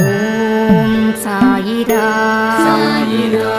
옴 사이다. 사이다.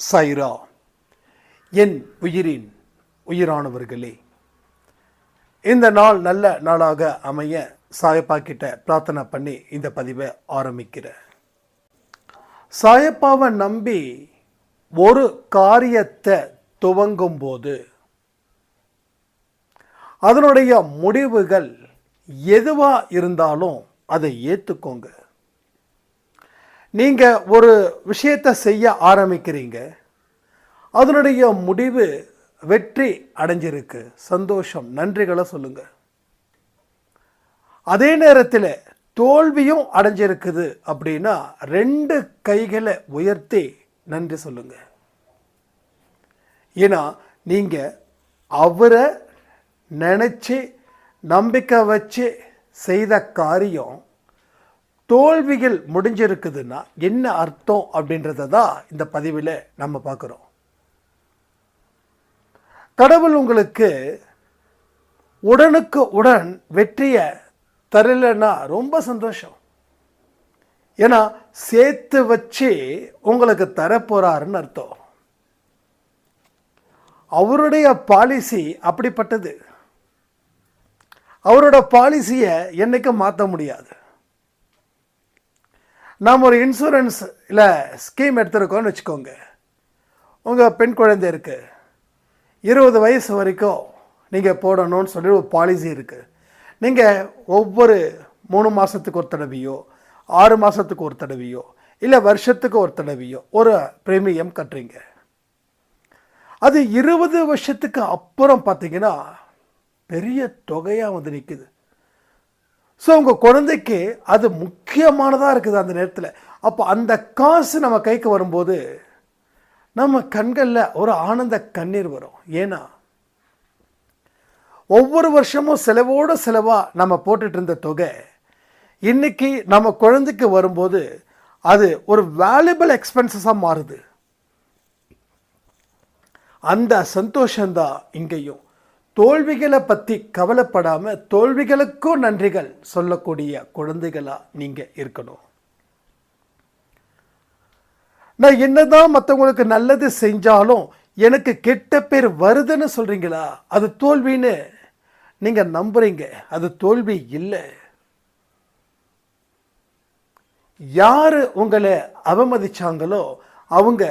சைரா என் உயிரின் உயிரானவர்களே. இந்த நாள் நல்ல நாளாக அமைய சாயப்பா கிட்ட பிரார்த்தனை பண்ணி இந்த பதிவை ஆரம்பிக்கிறேன். சாயப்பாவை நம்பி ஒரு காரியத்தை துவங்கும் போது அதனுடைய முடிவுகள் எதுவாக இருந்தாலும் அதை ஏற்றுக்கோங்க நீங்கள் ஒரு விஷயத்தை செய்ய ஆரம்பிக்கிறீங்க. அதனுடைய முடிவு வெற்றி அடைஞ்சிருக்கு. சந்தோஷம். நன்றிகளை சொல்லுங்க. அதே நேரத்தில் தோல்வியும் அடைஞ்சிருக்குது அப்படின்னா ரெண்டு கைகளை உயர்த்தி நன்றி சொல்லுங்க. ஏன்னா நீங்கள் அவரை நினச்சி நம்பிக்கை வச்சு செய்த காரியம் தோல்விகள் முடிஞ்சிருக்குதுன்னா என்ன அர்த்தம் அப்படின்றத தான் இந்த பதிவில் நம்ம பார்க்குறோம். கடவுள் உங்களுக்கு உடனுக்கு உடன் வெற்றியை தரலைன்னா ரொம்ப சந்தோஷம். ஏன்னா சேர்த்து வச்சு உங்களுக்கு தரப்போகிறாருன்னு அர்த்தம். அவருடைய பாலிசி அப்படிப்பட்டது. அவரோட பாலிசியை என்னைக்கும் மாற்ற முடியாது. நாம் ஒரு இன்சூரன்ஸ் இல்லை ஸ்கீம் எடுத்திருக்கோம்னு வச்சுக்கோங்க. உங்கள் பெண் குழந்தை இருக்குது இருபது வயசு வரைக்கும் நீங்கள் போடணும்னு சொல்லி ஒரு பாலிசி இருக்குது நீங்கள் ஒவ்வொரு மூணு மாதத்துக்கு ஒரு தடவையோ ஆறு மாதத்துக்கு ஒரு தடவையோ இல்லை வருஷத்துக்கு ஒரு தடவையோ ஒரு பிரீமியம் கட்டுறீங்க. அது இருபது வருஷத்துக்கு அப்புறம் பார்த்தீங்கன்னா பெரிய தொகையாக வந்து நிற்குது ஸோ உங்கள் குழந்தைக்கு அது முக்கியமானதாக இருக்குது அந்த நேரத்தில். அப்போ அந்த காசு நம்ம கைக்கு வரும்போது நம்ம கண்களில் ஒரு ஆனந்த கண்ணீர் வரும். ஏன்னா ஒவ்வொரு வருஷமும் செலவோடு செலவாக நம்ம போட்டுட்டு இருந்த தொகை இன்றைக்கி நம்ம குழந்தைக்கு வரும்போது அது ஒரு வேல்யூபிள் எக்ஸ்பென்சஸாக மாறுது. அந்த சந்தோஷந்தான் இங்கேயும். தோல்விகளை பற்றி கவலைப்படாமல் தோல்விகளுக்கும் நன்றிகள் சொல்லக்கூடிய குழந்தைகளாக நீங்கள் இருக்கணும். நான் என்னதான் மற்றவங்களுக்கு நல்லது செஞ்சாலும் எனக்கு கெட்ட பேர் வருதுன்னு சொல்கிறீங்களா அது தோல்வின்னு நீங்கள் நம்புறீங்க. அது தோல்வி இல்லை. யார் உங்களை அவமதிச்சாங்களோ அவங்க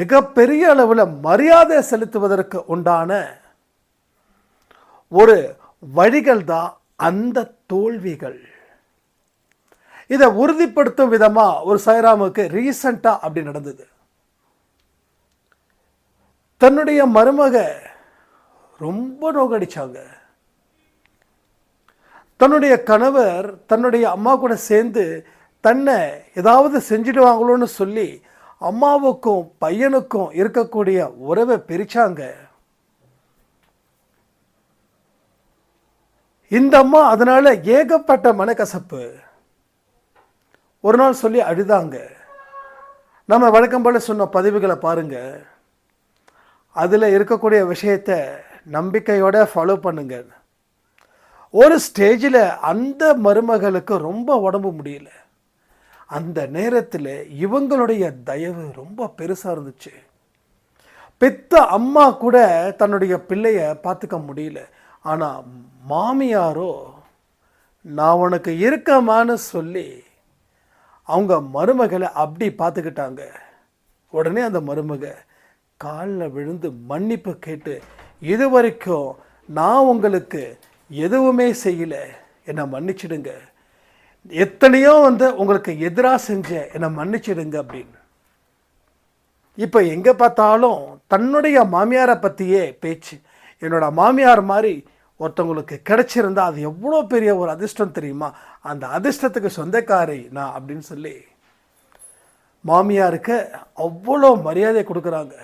மிகப்பெரிய அளவில் மரியாதை செலுத்துவதற்கு உண்டான ஒரு வழிகள் தான் அந்த தோல்விகள். இதை உறுதிப்படுத்தும் விதமாக ஒரு சைராமுக்கு ரீசண்டாக அப்படி நடந்தது. தன்னுடைய மருமக ரொம்ப நோகடிச்சாங்க. தன்னுடைய கணவர் தன்னுடைய அம்மா கூட சேர்ந்து தன்னை ஏதாவது செஞ்சிடுவாங்களோன்னு சொல்லி அம்மாவுக்கும் பையனுக்கும் இருக்கக்கூடிய உறவை பிரிச்சாங்க. இந்த அம்மா அதனால் ஏகப்பட்ட மனக்கசப்பு. ஒரு நாள் சொல்லி அழுதாங்க. நம்ம வழக்கம் போல் சொன்ன பதிவுகளை பாருங்கள் அதில் இருக்கக்கூடிய விஷயத்தை நம்பிக்கையோடு ஃபாலோ பண்ணுங்க. ஒரு ஸ்டேஜில் அந்த மருமகளுக்கு ரொம்ப உடம்பு முடியல. அந்த நேரத்தில் இவங்களுடைய தயவு ரொம்ப பெருசாக இருந்துச்சு. பெத்த அம்மா கூட தன்னுடைய பிள்ளைய பார்த்துக்க முடியல. ஆனால் மாமியாரோ நான் உனக்கு இருக்கமான்னு சொல்லி அவங்க மருமகளை அப்படி பார்த்துக்கிட்டாங்க. உடனே அந்த மருமக காலில் விழுந்து மன்னிப்பு கேட்டு இது வரைக்கும் நான் உங்களுக்கு எதுவுமே செய்யலை. என்னை மன்னிச்சிடுங்க. எத்தனையோ வந்து உங்களுக்கு எதிராக செஞ்சேன். என்னை மன்னிச்சிடுங்க அப்படின்னு. இப்போ எங்கே பார்த்தாலும் தன்னுடைய மாமியாரை பற்றியே பேச்சு. என்னோட மாமியார் மாதிரி ஒருத்தவங்களுக்கு கிடைச்சிருந்தா அது எவ்வளோ பெரிய ஒரு அதிர்ஷ்டம் தெரியுமா? அந்த அதிர்ஷ்டத்துக்கு சொந்தக்காரி நான் அப்படின்னு சொல்லி மாமியாருக்கு அவ்வளோ மரியாதை கொடுக்குறாங்க.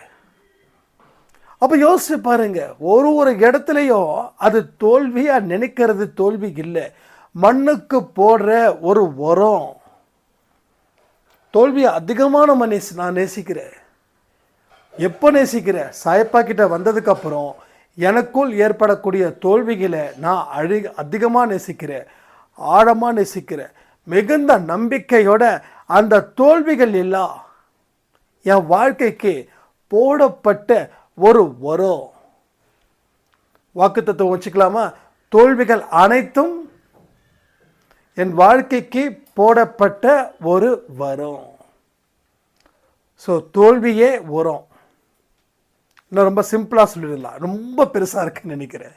அப்போ யோசிச்சு பாருங்க ஒரு ஒரு இடத்துலையும் அது தோல்வியாக நினைக்கிறது தோல்வி இல்லை. மண்ணுக்கு போடுற ஒரு உரம். தோல்வியை அதிகமான மனுஷ நான் நேசிக்கிறேன். எப்போ நேசிக்கிறேன்? சாயப்பா கிட்ட வந்ததுக்கப்புறம் எனக்குள் ஏற்படக்கூடிய தோல்விகளை நான் அழி அதிகமாக நேசிக்கிறேன். ஆழமாக நேசிக்கிறேன். மிகுந்த நம்பிக்கையோட அந்த தோல்விகள் எல்லாம் என் வாழ்க்கைக்கு போடப்பட்ட ஒரு உரம் வாக்குத்தத்துவம் வச்சுக்கலாமா? தோல்விகள் அனைத்தும் என் வாழ்க்கைக்கு போடப்பட்ட ஒரு வரம். ஸோ தோல்வியே உரம் இன்னும் ரொம்ப சிம்பிளாக சொல்லிடலாம். ரொம்ப பெருசாக இருக்குன்னு நினைக்கிறேன்.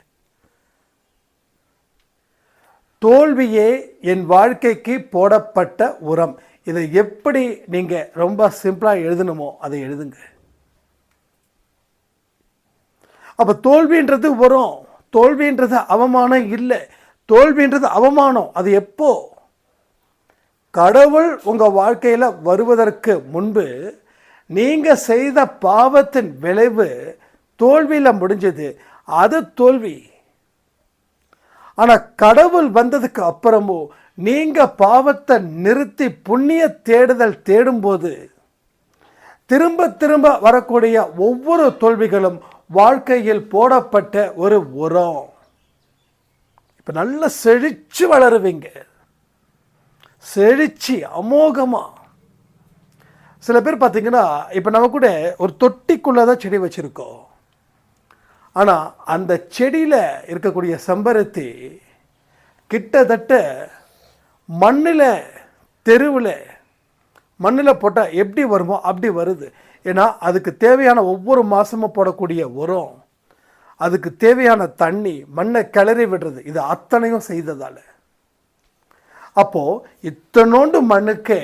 தோல்வியே என் வாழ்க்கைக்கு போடப்பட்ட உரம். இதை எப்படி நீங்கள் ரொம்ப சிம்பிளாக எழுதணுமோ அதை எழுதுங்க. அப்போ தோல்வின்றது வரும் தோல்வின்றது அவமானம் இல்லை. தோல்வின்றது அவமானம். அது எப்போ? கடவுள் உங்கள் வாழ்க்கையில் வருவதற்கு முன்பு நீங்கள் செய்த பாவத்தின் விளைவு தோல்வியில் முடிஞ்சது. அது தோல்வி. ஆனால் கடவுள் வந்ததுக்கு அப்புறமும் நீங்கள் பாவத்தை நிறுத்தி புண்ணிய தேடுதல் தேடும்போது திரும்ப திரும்ப வரக்கூடிய ஒவ்வொரு தோல்விகளும் வாழ்க்கையில் போடப்பட்ட ஒரு உரம். இப்போ நல்லா செழிச்சு வளருவீங்க. செழிச்சு அமோகமாக சில பேர் பார்த்தீங்கன்னா இப்போ நம்ம கூட ஒரு தொட்டிக்குள்ளே தான் செடி வச்சுருக்கோம். ஆனால் அந்த செடியில் இருக்கக்கூடிய செம்பருத்தி கிட்டத்தட்ட மண்ணில் தெருவில் மண்ணில் போட்டால் எப்படி வருமோ அப்படி வருது. ஏன்னா அதுக்கு தேவையான ஒவ்வொரு மாதமும் போடக்கூடிய உரம் அதுக்கு தேவையான தண்ணி மண்ணை கிளறி விடுறது இது அத்தனையும் செய்ததால். அப்போது இத்தனோண்டு மண்ணுக்கு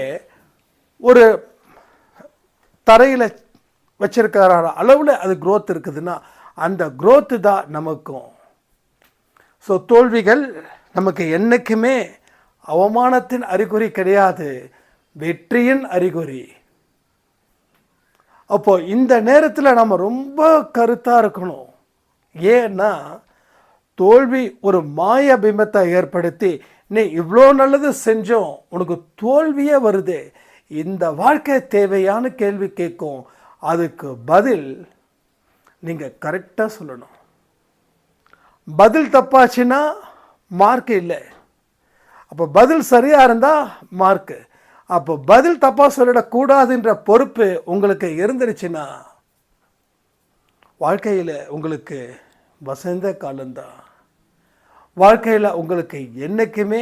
ஒரு தரையில் வச்சிருக்கிற அளவில் அது க்ரோத் இருக்குதுன்னா அந்த க்ரோத்து தான் நமக்கும். ஸோ தோல்விகள் நமக்கு என்றைக்குமே அவமானத்தின் அறிகுறி கிடையாது வெற்றியின் அறிகுறி. அப்போது இந்த நேரத்தில் நம்ம ரொம்ப கருத்தாக இருக்கணும். ஏன்னா தோல்வி ஒரு மாய பிம்பத்தை ஏற்படுத்தி நீ இவ்வளோ நல்லது செஞ்சோம் உனக்கு தோல்வியே வருது இந்த வாழ்க்கை தேவையான கேள்வி கேட்கும். அதுக்கு பதில் நீங்கள் கரெக்டாக சொல்லணும். பதில் தப்பாச்சுன்னா மார்க் இல்லை. அப்போ பதில் சரியாக இருந்தால் மார்க்கு அப்போ பதில் தப்பாக சொல்லிடக்கூடாதுன்ற பொறுப்பு உங்களுக்கு இருந்துருச்சுன்னா வாழ்க்கையில் உங்களுக்கு வசந்த காலம்தான். வாழ்க்கையில் உங்களுக்கு என்றைக்குமே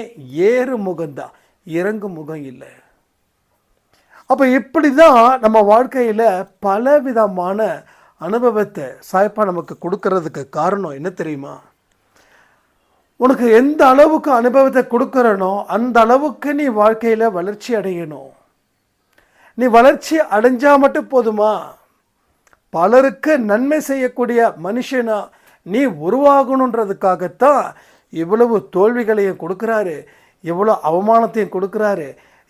ஏறு முகம்தான் இறங்கு முகம் இல்லை. அப்போ இப்படி தான் நம்ம வாழ்க்கையில் பலவிதமான அனுபவத்தை சாய்ப்பா நமக்கு கொடுக்கறதுக்கு காரணம் என்ன தெரியுமா? உனக்கு எந்த அளவுக்கு அனுபவத்தை கொடுக்குறனோ அந்த அளவுக்கு நீ வாழ்க்கையில் வளர்ச்சி அடையணும். நீ வளர்ச்சி அடைஞ்சால் மட்டும் போதுமா? பலருக்கு நன்மை செய்யக்கூடிய மனுஷனா நீ உருவாகணுன்றதுக்காகத்தான் இவ்வளவு தோல்விகளையும் கொடுக்குறாரு இவ்வளோ அவமானத்தையும் கொடுக்குறாரு.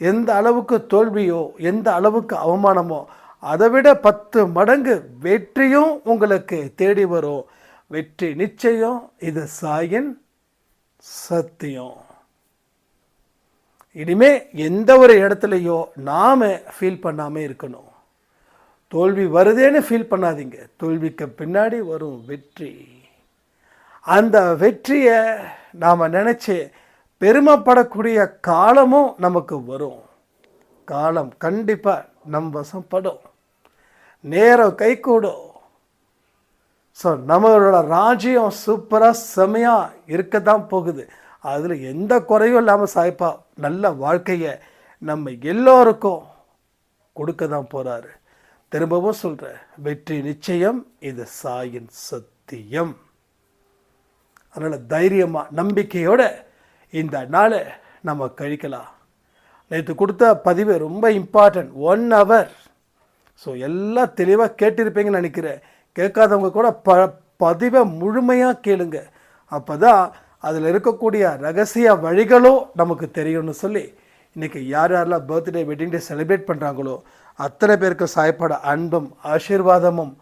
எந்த அளவுக்கு தோல்வியோ எந்த அளவுக்கு அவமானமோ அதை விட பத்து மடங்கு வெற்றியும் உங்களுக்கு தேடி வரும். வெற்றி நிச்சயம் இது சாயின் சத்தியம். இனிமே எந்த ஒரு இடத்துலையோ நாம் ஃபீல் பண்ணாமல் இருக்கணும். தோல்வி வருதேன்னு ஃபீல் பண்ணாதீங்க. தோல்விக்கு பின்னாடி வரும் வெற்றி. அந்த வெற்றியை நாம் நினச்சி பெருமைப்படக்கூடிய காலமும் நமக்கு வரும். காலம் கண்டிப்பாக நம் வசப்படும். நேரம் கை கூடும் ஸோ நம்மளோட ராஜ்யம் சூப்பராக செமையாக இருக்க தான் போகுது. அதில் எந்த குறையும் இல்லாமல் சாய்ப்பா நல்ல வாழ்க்கையை நம்ம எல்லோருக்கும் கொடுக்க தான் போகிறாரு திரும்பவும் சொல்கிறேன் வெற்றி நிச்சயம் இது சாயின் சத்தியம். அதனால் தைரியமாக நம்பிக்கையோடு இந்த நாளை நம்ம கழிக்கலாம். நேற்று கொடுத்த பதிவு ரொம்ப இம்பார்ட்டன்ட் ஒன் ஹவர் ஸோ எல்லாம் தெளிவாக கேட்டிருப்பீங்கன்னு நினைக்கிறேன். கேட்காதவங்க கூட ப பதிவை முழுமையாக கேளுங்க. அப்போ தான் அதில் இருக்கக்கூடிய ரகசிய வழிகளும் நமக்கு தெரியும்னு சொல்லி இன்றைக்கி யார் யாரெல்லாம் பர்த்டே வெட்டிங் டே செலிப்ரேட் பண்ணுறாங்களோ அத்தனை பேருக்கு சாயப்பட அன்பும் ஆசீர்வாதமும்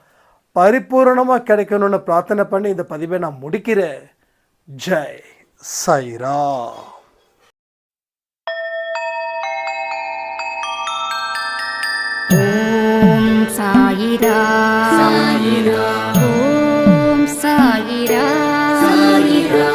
பரிபூரணமாக கிடைக்கணும்னு பிரார்த்தனை பண்ணி இந்த பதிவை நான் முடிக்கிறேன். ஜெய். सायरा ॐ सायिरा सायिरा ॐ सायिरा सायिरा